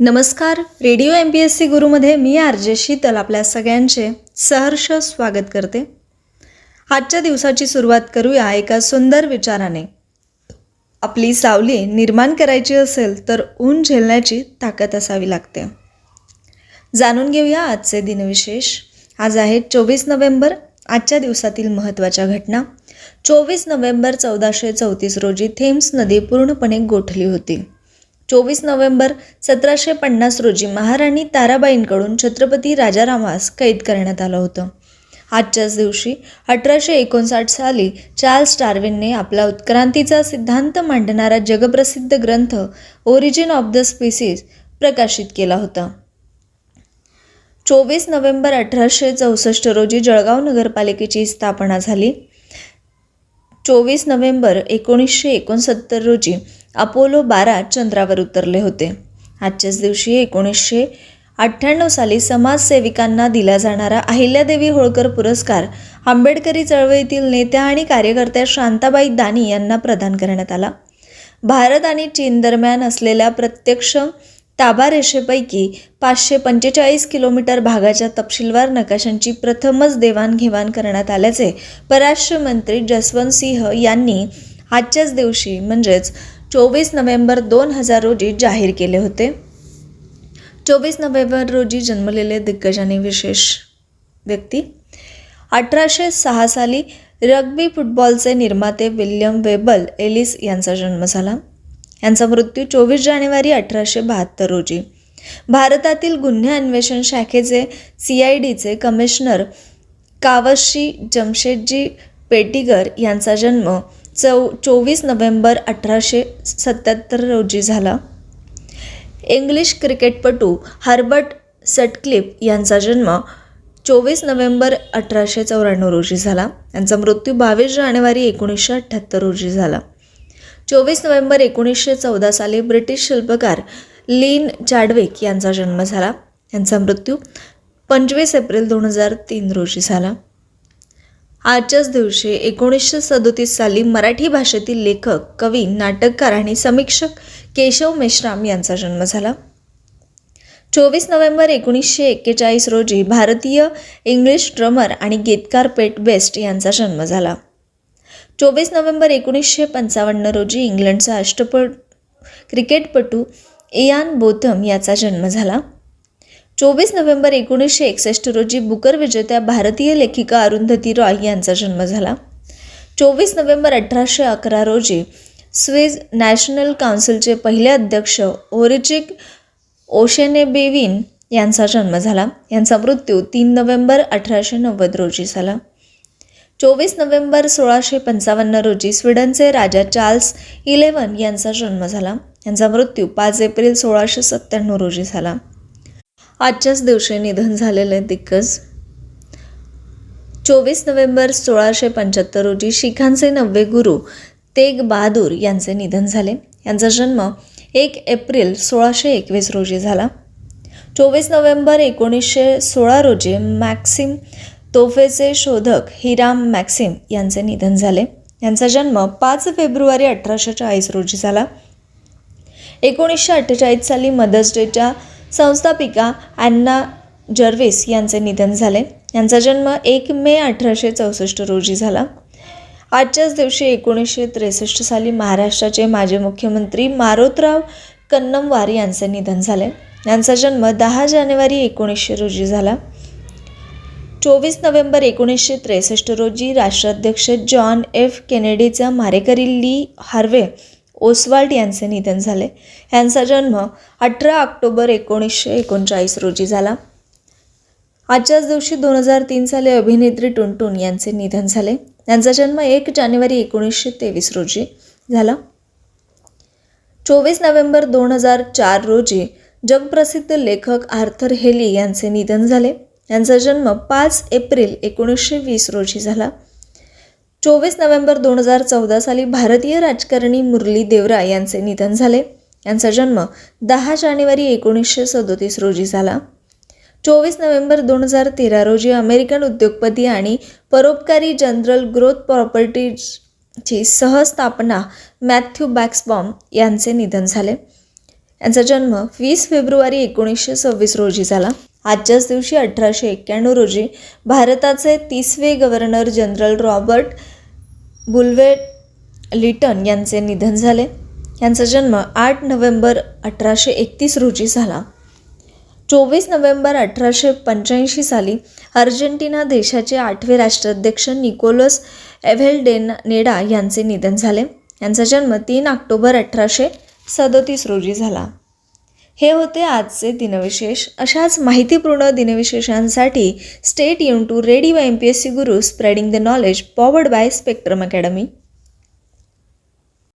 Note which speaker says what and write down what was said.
Speaker 1: नमस्कार. Radio M P S C गुरुमध्ये मी R J Sheetal आपल्या सगळ्यांचे सहर्ष स्वागत करते. आजच्या दिवसाची सुरुवात करूया एका सुंदर विचाराने. आपली सावली निर्माण करायची असेल तर ऊन झेलण्याची ताकद असावी लागते. जाणून घेऊया आजचे दिनविशेष. आज आहे चोवीस नोव्हेंबर आजच्या दिवसातील महत्त्वाच्या घटना. चोवीस नोव्हेंबर चौदाशे चौतीस रोजी थेम्स नदी पूर्णपणे गोठली होती. चोवीस नोव्हेंबर सतराशे पन्नास रोजी महाराणी ताराबाईंकडून छत्रपती राजारामास कैद करण्यात आलं होतं. आजच्याच दिवशी अठराशे एकोणसाठ साली चार्ल्स डार्विनने आपला उत्क्रांतीचा सिद्धांत मांडणारा जगप्रसिद्ध ग्रंथ ओरिजिन ऑफ द स्पीसीज प्रकाशित केला होता. चोवीस नोव्हेंबर अठराशे चौसष्ट रोजी जळगाव नगरपालिकेची स्थापना झाली. चोवीस नोव्हेंबर एकोणीसशे एकोणसत्तर रोजी अपोलो बारा चंद्रावर उतरले होते. आजच्याच दिवशी एकोणीसशे अठ्ठ्याण्णव साली समाजसेविकांना दिला जाणारा अहिल्यादेवी होळकर पुरस्कार आंबेडकरी चळवळीतील नेत्या आणि कार्यकर्त्या शांताबाई दानी यांना प्रदान करण्यात आला. भारत आणि चीन दरम्यान असलेल्या प्रत्यक्ष ताबारेषेपैकी पाचशे पंचेचाळीस किलोमीटर भागाच्या तपशीलवार नकाशांची प्रथमच देवाणघेवाण करण्यात आल्याचे परराष्ट्र मंत्री जसवंत सिंह यांनी आजच्याच दिवशी म्हणजेच चोवीस नोव्हेंबर दोन हजार रोजी जाहीर केले होते. चोवीस नोव्हेंबर रोजी जन्मलेले दिग्गजांनी विशेष व्यक्ती. अठराशे सहा साली रग्बी फुटबॉलचे निर्माते विल्यम वेबल एलिस यांचा जन्म झाला. यांचा मृत्यू चोवीस जानेवारी अठराशे बहात्तर रोजी. भारतातील गुन्हे अन्वेषण शाखेचे सी आय डीचे कमिशनर कावशी जमशेदजी पेटीगर यांचा जन्म चौ चोवीस नोव्हेंबर अठराशे सत्याहत्तर रोजी झाला. इंग्लिश क्रिकेटपटू हर्बर्ट सटक्लिप यांचा जन्म चोवीस नोव्हेंबर अठराशे चौऱ्याण्णव रोजी झाला. यांचा मृत्यू बावीस जानेवारी एकोणीसशे अठ्ठ्याहत्तर रोजी झाला. चोवीस नोव्हेंबर एकोणीसशे चौदा साली ब्रिटिश शिल्पकार लीन चॅडविक यांचा जन्म झाला. यांचा मृत्यू पंचवीस एप्रिल दोन हजार तीन रोजी झाला. आजच्याच दिवशी एकोणीसशे सदोतीस साली मराठी भाषेतील लेखक कवी नाटककार आणि समीक्षक केशव मेश्राम यांचा जन्म झाला. चोवीस नोव्हेंबर एकोणीसशे एक्केचाळीस रोजी भारतीय इंग्लिश ड्रमर आणि गीतकार पेट बेस्ट यांचा जन्म झाला. चोवीस नोव्हेंबर एकोणीसशे पंचावन्न रोजी इंग्लंडचा अष्टपट क्रिकेटपटू इयान बोथम याचा जन्म झाला. चोवीस नोव्हेंबर एकोणीसशे एकसष्ट रोजी बुकर विजेत्या भारतीय लेखिका अरुंधती रॉय यांचा जन्म झाला. चोवीस नोव्हेंबर अठराशे अकरा रोजी स्विस नॅशनल काउन्सिलचे पहिले अध्यक्ष ओरिजिक ओशेनेबेविन यांचा जन्म झाला. यांचा मृत्यू तीन नोव्हेंबर अठराशे नव्वद रोजी झाला. चोवीस नोव्हेंबर सोळाशे पंचावन्न रोजी स्वीडनचे राजा चार्ल्स इलेवन यांचा जन्म झाला. यांचा मृत्यू पाच एप्रिल सोळाशे सत्त्याण्णव रोजी झाला. आजच्याच दिवशी निधन झालेले दिग्गज. चोवीस नोव्हेंबर सोळाशे पंच्याहत्तर रोजी शिखांचे नववे गुरु तेग बहादूर यांचे निधन झाले. यांचा जन्म एक एप्रिल सोळाशे एकवीस रोजी झाला. चोवीस नोव्हेंबर एकोणीसशे सोळा रोजी मॅक्सिम तोफेचे शोधक हिराम मॅक्सिम यांचे निधन झाले. यांचा जन्म पाच फेब्रुवारी अठराशे चाळीस रोजी झाला. एकोणीसशे अठ्ठेचाळीस साली मदर्स डेच्या संस्थापिका अॅन्ना जर्विस यांचे निधन झाले. यांचा जन्म एक मे अठराशे चौसष्ट रोजी झाला. आजच्याच दिवशी एकोणीसशे त्रेसष्ट साली महाराष्ट्राचे माजी मुख्यमंत्री मारोतराव कन्नमवार यांचे निधन झाले. यांचा जन्म दहा जानेवारी एकोणीसशे रोजी झाला. चोवीस नोव्हेंबर एकोणीसशे त्रेसष्ट रोजी राष्ट्राध्यक्ष जॉन एफ केनेडीचा मारेकरी ली हार्वे ओसवाल्ड यांचे निधन झाले. यांचा जन्म अठरा ऑक्टोबर एकोणीसशे एकोणचाळीस रोजी झाला. आजच्याच दिवशी दोन हजार तीन साली अभिनेत्री टुनटुन यांचे निधन झाले. यांचा जन्म एक जानेवारी एकोणीसशे तेवीस रोजी झाला. चोवीस नोव्हेंबर दोन हजार चार रोजी जगप्रसिद्ध लेखक आर्थर हेली यांचे निधन झाले. यांचा जन्म पाच एप्रिल एकोणीसशे वीस रोजी झाला. चोवीस नोव्हेंबर दोन हजार चौदा साली भारतीय राजकारणी मुरली देवरा यांचे निधन झाले. यांचा जन्म दहा जानेवारी एकोणीसशे सदोतीस रोजी झाला. चोवीस नोव्हेंबर दोन हजार तेरा रोजी अमेरिकन उद्योगपती आणि परोपकारी जनरल ग्रोथ प्रॉपर्टीजची सहस्थापना मॅथ्यू बॅक्सबॉम यांचे निधन झाले. यांचा जन्म वीस फेब्रुवारी एकोणीसशे सव्वीस रोजी झाला. आजच्याच दिवशी अठराशे एक्क्याण्णव रोजी भारताचे तिसवे governor general Robert Bulwer Lytton यांचे निधन झाले. यांचा जन्म आठ नोव्हेंबर अठराशे एकतीस रोजी झाला. चोवीस नोव्हेंबर अठराशे पंच्याऐंशी साली अर्जेंटिना देशाचे आठवे राष्ट्राध्यक्ष निकोलस एव्हेलडेन नेडा यांचे निधन झाले. यांचा जन्म तीन ऑक्टोबर अठराशे सदोतीस रोजी झाला. हे होते आजचे दिनविशेष. अशाच माहितीपूर्ण दिनविशेषांसाठी stay युन to radio by M P S C Guru spreading the knowledge powered by Spectrum Academy